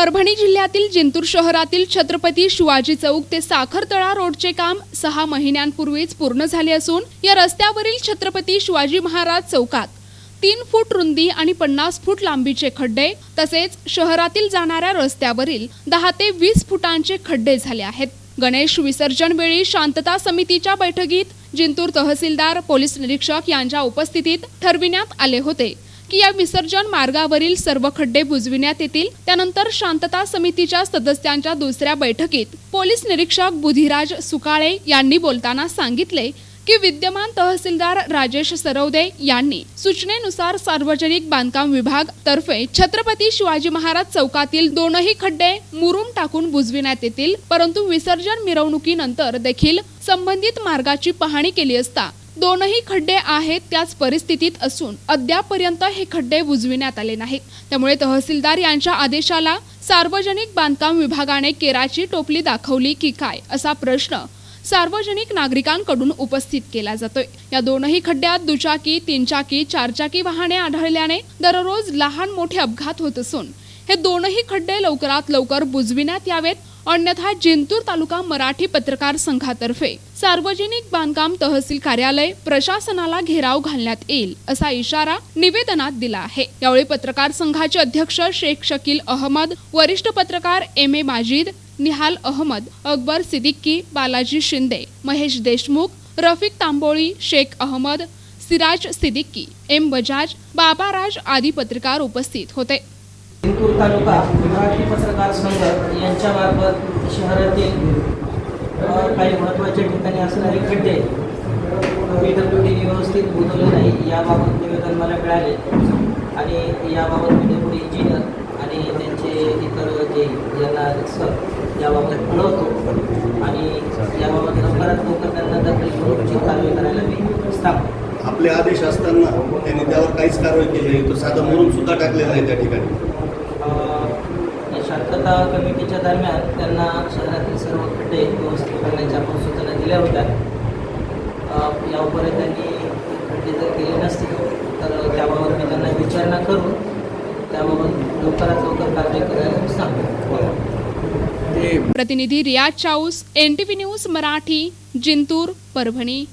परभणी जिल्ह्यातील जिंतूर शहरातील छत्रपती शिवाजी चौक ते साखरतळा रोडचे काम सहा महिन्यांपूर्वीच पूर्ण झाले असून या रस्त्यावरील छत्रपती शिवाजी महाराज चौकात तीन फूट रुंदी आणि पन्नास फूट लांबीचे खड्डे तसेच शहरातील जाणाऱ्या रस्त्यावरील दहा ते वीस फुटांचे खड्डे झाले आहेत. गणेश विसर्जन वेळी शांतता समितीच्या बैठकीत जिंतूर तहसीलदार पोलीस निरीक्षक यांच्या उपस्थितीत ठरविण्यात आले होते. की या विसर्जन मार्गावरील सर्व खड्डे बुजविण्यात येतील. त्यानंतर शांतता समितीच्या सदस्यांच्या दुसऱ्या बैठकीत पोलीस निरीक्षक बुधिराज सुकाळे यांनी बोलताना सांगितले की विद्यमान तहसीलदार राजेश सरवदे यांनी सूचनेनुसार सार्वजनिक बांधकाम विभाग तर्फे छत्रपती शिवाजी महाराज चौकातील दोनही खड्डे मुरुम टाकून बुजविण्यात येतील परंतु विसर्जन मिरवणुकीनंतर देखील संबंधित मार्गाची पाहणी केली असता दोनही खड्डे आहेत त्याच परिस्थितीत असून अद्यापर्यंत हे खड्डे बुजविण्यात आले नाहीत. त्यामुळे तहसीलदार यांच्या आदेशाला सार्वजनिक बांधकाम विभागाने केराची टोपली दाखवली की काय असा प्रश्न सार्वजनिक नागरिकांकडून उपस्थित केला जातोय. या दोनही खड्ड्यात दुचाकी तीनचाकी चारचाकी वाहने आढळल्याने दररोज लहान मोठे अपघात होत असून हे दोनही खड्डे लवकरात लवकर बुजविण्यात यावेत. अन्यथा जिंतूर तालुका मराठी पत्रकार संघातर्फे सार्वजनिक बांधकाम तहसील कार्यालय प्रशासनाला घेराव घालण्यात येईल असा इशारा निवेदनात दिला आहे. यावेळी पत्रकार संघाचे अध्यक्ष शेख शकील अहमद वरिष्ठ पत्रकार M A Majid Nihal Ahmed Akbar Siddiqui Balaji Shinde Mahesh Deshmukh Rafiq Tamboli Sheikh Ahmed Siraj Siddiqui M Bajaj Babaraj आदी पत्रकार उपस्थित होते. जिंतूर तालुका मराठी पत्रकार संघ यांच्यामार्फत शहरातील काही महत्त्वाच्या ठिकाणी असणारे खड्डे पी डब्ल्यू डीने व्यवस्थित बोलवले नाही याबाबत निवेदन मला मिळाले. आणि याबाबत मी डेप्युटी इंजिनियर आणि त्यांचे इतर जे यांना सर याबाबत कळवतो आणि याबाबत लवकरात लवकर त्यांना दखल करून कारवाई करायला मी सांगतो आपले आदेश असताना त्यांनी त्यावर काहीच कारवाई केली नाही. तो साधं म्हणून सुद्धा टाकलेला आहे त्या ठिकाणी. शांतता कमिटीच्या दरम्यान त्यांना शहरातील सर्व खड्डे व्यवस्थित करण्याच्या आपण सूचना दिल्या होत्या. यावर त्यांनी खड्डे जर केले नसतील तर त्याबाबत मी त्यांना विचारणा करून त्याबाबत लवकरात लवकर कारवाई करायला सांगतो. प्रतिनिधी Riyaz Chaus N T V news Marathi Jintur Parbhani.